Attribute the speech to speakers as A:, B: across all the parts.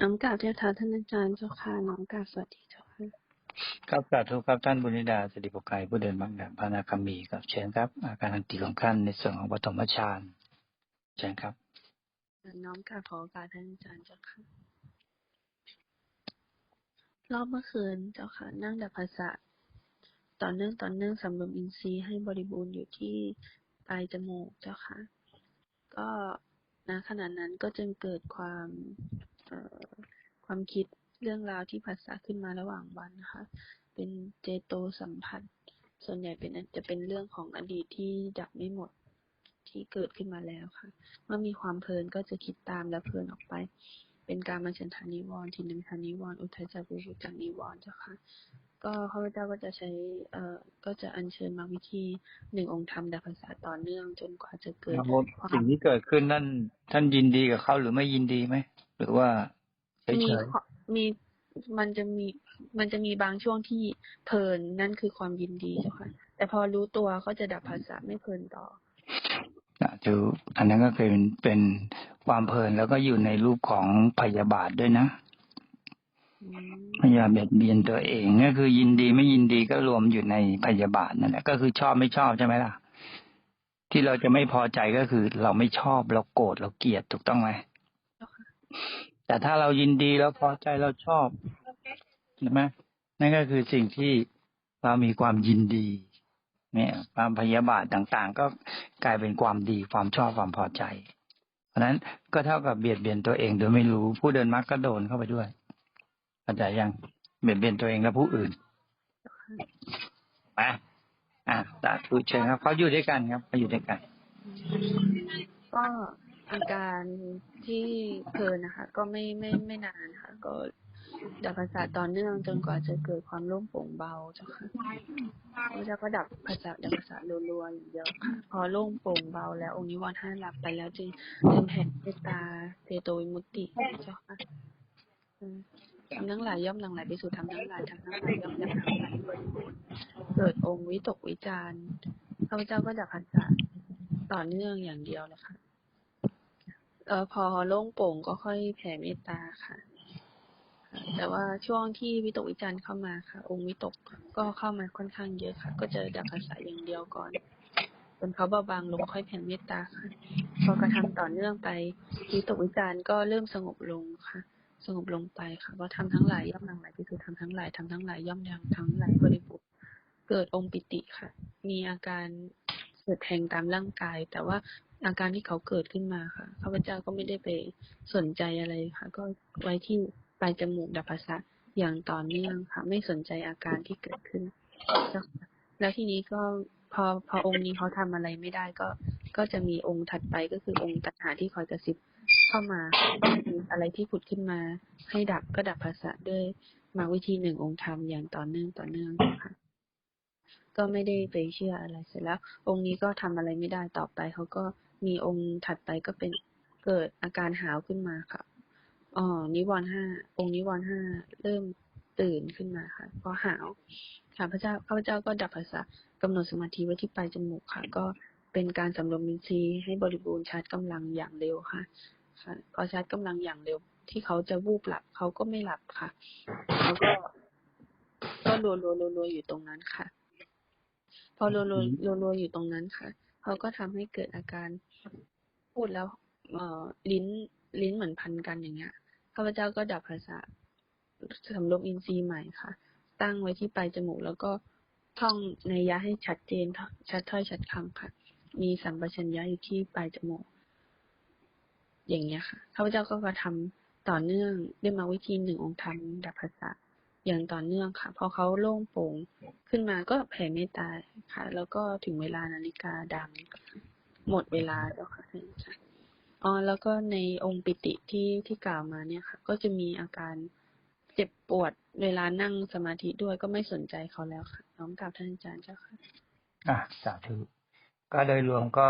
A: น้องกราบเจ้าค่ะท่านอาจารย์เจ้าค่ะน้องกราบสวัสดีเจ้าค่ะ
B: ครับสาธุครับท่านบุญนิดาสิริปกไกรผู้เดินบางด่านพระนาคามีครับเชิญครับ อาการทางจิตของท่านในส่วนของปฐมฌานเชิญครับ
A: น้องกราบขอโอกาสท่านอาจารย์เจ้าค่ะรอบเมื่อคืนเจ้าค่ะ นั่งดับภาษาต่อเนื่องต่อเนื่องสำรวมอินทรีย์ให้บริบูรณ์อยู่ที่ปลายจมูกเจ้าค่ะ ก็ณขณะนั้นก็จึงเกิดความเอ่อ ความคิดเรื่องราวที่ภาษาขึ้นมาระหว่างวันนะคะ เป็นเจโตสัมผัส ส่วนใหญ่เป็นจะเป็นเรื่องของอดีตที่ดับไม่หมดที่เกิดขึ้นมาแล้วค่ะ เมื่อมีความเพลินก็จะคิดตามและเพลินออกไป เป็นการมาเฉนทานิวรณ์ทินังทานิวรณ์อุทัยจักรุจุจักนิวรณ์เจ้าค่ะ ก็ข้าพเจ้าก็จะใช้ เอ่อ ก็จะอัญเชิญมาวิธีหนึ่งองค์ธรรมดับภาษาต่อเนื่องจนกว่าจะเกิด
B: สิ่งที่เกิดขึ้นนั่น ท่านยินดีกับเขาหรือไม่ยินดีไหม หรือว่าเฉ
A: มี
B: ย
A: ข้อมีมันจะมีมันจะมีบางช่วงที่เพลินนั่นคือความยินดีเจ้าค่ะแต่พอรู้ตัวก็จะดับภาษาไม่เพลินต่อ
B: ๆนะถืออันนั้นก็เคยเป็นเป็นความเพลินแล้วก็อยู่ในรูปของพยาบาทด้วยนะ
A: อืม
B: พยายามเบียดเบียนตัวเองก็คือยินดีไม่ยินดีก็รวมอยู่ในพยาบาทนั่นแหละก็คือชอบไม่ชอบใช่ไหมล่ะ ที่เราจะไม่พอใจก็คือเราไม่ชอบเราโกรธเราเกลียดถูกต้องไหม
A: เจ้าค่ะ
B: แต่ถ้าเรายินดีแล้วพอใจเราชอบใช่ไหมนั่นก็คือสิ่งที่เรามีความยินดี เนี่ยความพยาบาทต่างๆ ก็กลายเป็นความดีความชอบความพอใจ เพราะฉะนั้นก็เท่ากับเบียดเบียนตัวเองโดยไม่รู้ผู้เดินมรรคก็โดนเข้าไปด้วยเข้าใจยังเบียดเบียนตัวเองและผู้อื่นมาอะสาธุเชิญครับเขาอยู่ด้วยกันครับเขาอยู่ด้วยกัน
A: ก็ อาการที่เพลินนะคะ ก็ไม่ไม่ไม่นานค่ะ ก็ดับภาษาต่อเนื่องจนกว่าจะเกิดความโล่งโปร่งเบาเจ้าค่ะพระเจ้าก็ดับภาษาดับภาษารัวๆอย่างเดียวค่ะพอโล่งโปร่งเบาแล้ว องค์นิวรณ์ห้าหลับไปแล้วจึงจึงแผ่เมตตาเตโตวิมุตติเจ้าค่ะทำทั้งหลายย่อมหลังไหลไปสู่ทำทั้งหลายทำทั้งหลายย่อมยังทั้งหลายบริบูรณ์เกิดองค์วิตกวิจารข้าพเจ้าก็ดับภาษาต่อเนื่องอย่างเดียวเลยค่ะ เออพอโล่งโปร่งก็ค่อยแผ่เมตตาค่ะ แต่ว่าช่วงที่วิตกวิจารณ์เข้ามาค่ะ องค์วิตกก็เข้ามาค่อนข้างเยอะค่ะ ก็จะดับภาษาอย่างเดียวก่อนจนเขาเบาบางลงค่อยแผ่เมตตาค่ะ พอกระทำต่อเนื่องไปวิตกวิจารณ์ก็เริ่มสงบลงค่ะ สงบลงไปค่ะก็ทำทั้งหลายย่อมหลังไหลไปสู่ทำทั้งหลายทำทั้งหลายย่อมยังทั้งหลายบริบูรณ์เกิดองค์ปิติค่ะ มีอาการเกิดแทงตามร่างกาย แต่ว่า อาการที่เขาเกิดขึ้นมาค่ะข้าพเจ้าก็ไม่ได้ไปสนใจอะไรค่ะ ก็ไว้ที่ปลายจมูกดับภาษาอย่างต่อเนื่องค่ะ ไม่สนใจอาการที่เกิดขึ้น แล้วทีนี้ก็พอพอองค์นี้เขาทำอะไรไม่ได้ก็ก็จะมีองค์ถัดไปก็คือองค์ตัณหาที่คอยกระซิบเข้ามามีอะไรที่ผุดขึ้นมา ให้ดับก็ดับภาษาด้วยมาวิธีหนึ่งองค์ธรรมอย่างต่อเนื่องต่อเนื่องค่ะก็ไม่ได้ไปเชื่ออะไรเสร็จแล้ว องค์นี้ก็ทำอะไรไม่ได้ต่อไปเขาก็ มีองค์ถัดไปก็เป็นเกิดอาการหาวขึ้นมาค่ะอ๋อนิวรณ์ห้าองค์นิวรณ์ห้าเริ่มตื่นขึ้นมาค่ะเพราะหาวค่ะพระเจ้าข้าพเจ้าก็ดับภาษากำหนดสมาธิไว้ที่ปลายจมูกค่ะ ก็เป็นการสำรวมอินทรีย์ให้บริบูรณ์ชาร์จกำลังอย่างเร็วค่ะค่ะพอชาร์จกำลังอย่างเร็ว ที่เขาจะวูบหลับเขาก็ไม่หลับค่ะเขาก็ ก็รัวรัวรัวรัวอยู่ตรงนั้นค่ะ พอรัวรัวรัวรัวอยู่ตรงนั้นค่ะ เขาก็ทำให้เกิดอาการ พูดแล้ว เอ่อ ลิ้น ลิ้นเหมือนพันกันอย่างเงี้ย ข้าพเจ้าก็ดับภาษาสำรวมอินทรีย์ใหม่ค่ะ ตั้งไว้ที่ปลายจมูกแล้วก็ท่องในยะให้ชัดเจน ชัดถ้อยชัดคำค่ะ มีสัมปชัญญะอยู่ที่ปลายจมูก อย่างเงี้ยค่ะ ข้าพเจ้าก็กระทำต่อเนื่องด้วยมาวิธีหนึ่งองค์ธรรมดับภาษาอย่างต่อเนื่องค่ะ พอเขาโล่งโปร่งขึ้นมาก็แผ่เมตตาค่ะ แล้วก็ถึงเวลานาฬิกาดัง หมดเวลาแล้วค่ะท่านอาจารย์อ๋อแล้วก็ในองค์ปิติที่ที่กล่าวมาเนี่ยค่ะ ก็จะมีอาการเจ็บปวดเวลานั่งสมาธิด้วยก็ไม่สนใจเขาแล้วค่ะน้อมกราบท่านอาจารย์เจ้าค่ะ
B: อะสาธุก็โดยรวมก็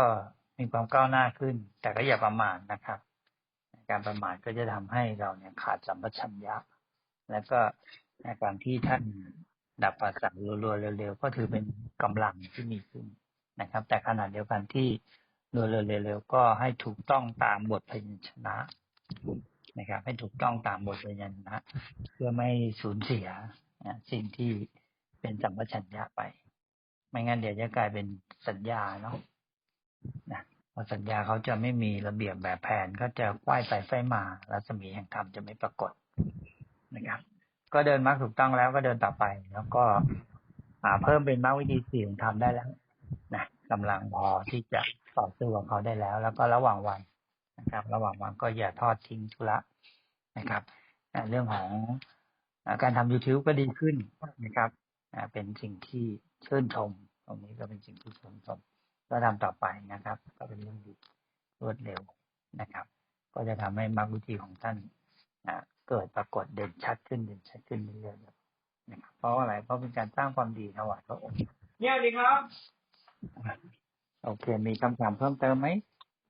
B: มีความก้าวหน้าขึ้น แต่ก็อย่าประมาทนะครับ การประมาทก็จะทำให้เราเนี่ยขาดสัมปชัญญะแล้วก็ในการที่ท่านดับประสาทรัวๆเร็วๆก็ถือเป็นกำลังที่มีขึ้นนะครับ แต่ขณะเดียวกันที่ รัวๆเร็วๆก็ให้ถูกต้องตามบทพยัญชนะนะครับ ให้ถูกต้องตามบทเรียนนะ เพื่อไม่สูญเสียสิ่งที่เป็นสัมปชัญญะไป ไม่งั้นเดี๋ยวจะกลายเป็นสัญญาเนาะนะพอสัญญาเขาจะไม่มีระเบียบแบบแผนก็จะไหว้ไปไฟมารัศมีแห่งธรรมจะไม่ปรากฏนะครับ ก็เดินมรรคถูกต้องแล้วก็เดินต่อไป แล้วก็หาเพิ่มเป็นมรรควิธีสี่ของธรรมได้แล้ว นะกำลังพอที่จะต่อสู้กับเขาได้แล้ว แล้วก็ระหว่างวันนะครับ ระหว่างวันก็อย่าทอดทิ้งธุระนะครับเรื่องของการทำ YouTube ก็ดีขึ้นนะครับเป็นสิ่งที่ชื่นชม ตรงนี้ก็เป็นสิ่งที่ชื่นชม ก็ทำต่อไปนะครับ ก็เป็นเรื่องดีรวดเร็วนะครับ ก็จะทำให้มรรควิธีของท่านเกิดปรากฏเด่นชัดขึ้นเด่นชัดขึ้นเรื่อยๆนะครับเพราะอะไรเพราะเป็นการสร้างความดีถวายพระองค์
C: เนี่ยดีครับ
B: โอเค มีคำถามเพิ่มเติมไหม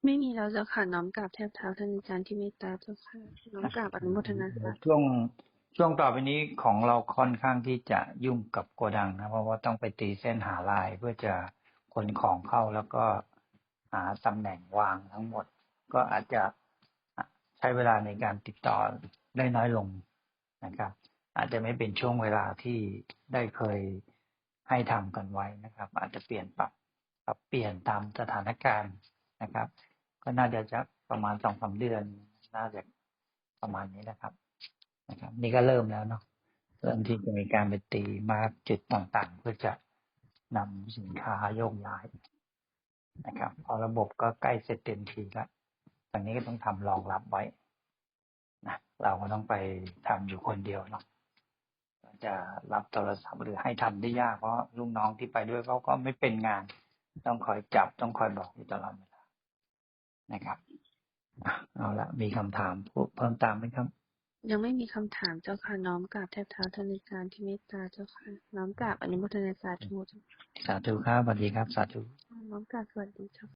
A: ไม่มีแล้วเจ้าค่ะน้อมกราบแทบเท้าท่านอาจารย์ที่เมตตาเจ้าค่ะน้อมกราบอนุโมทนาสาธุ
B: ช่วงช่วงต่อไปนี้ของเราค่อนข้างที่จะยุ่งกับโกดังนะ เพราะว่าต้องไปตีเส้นหาลายเพื่อจะขนของเข้าแล้วก็หาตำแหน่งวางทั้งหมด ก็อาจจะใช้เวลาในการติดต่อได้น้อยลงนะครับ อาจจะไม่เป็นช่วงเวลาที่ได้เคยให้ทำกันไว้นะครับ อาจจะเปลี่ยนปรับป รับเปลี่ยนตามสถานการณ์นะครับ ก็น่าจะจะประมาณสองสามเดือน น่าจะประมาณนี้นะครับ นะครับ นี่ก็เริ่มแล้วเนาะเริ่มที่จะมีการไปตีมาร์กจุดต่างๆ เพื่อจะนำสินค้าโยกย้ายนะครับพอระบบก็ใกล้เสร็จเต็มทีแล้วตอนนี้ก็ต้องทำรองรับไว้นะเราก็ต้องไปทำอยู่คนเดียวเนาะจะรับโทรศัพท์หรือให้ทำได้ยากเพราะลูกน้องที่ไปด้วยเขาก็ไม่เป็นงาน ต้องคอยจับต้องคอยบอกอยู่ตลอดเวลานะครับอะเอาละมีคำถามเพิ่มเตามไหมครับ
A: ยังไม่มีคำถามเจ้าค่ะน้อมกราบแทบเท้าท่านอาจารย์ที่เมตตาเจ้าค่ะน้อมกราบอนุโมทนาสาธุเจ้าค่ะ
B: สาธุครับสวัสดีครับ สาธุ
A: น้อมกราบสวัสดีเจ้าค่ะ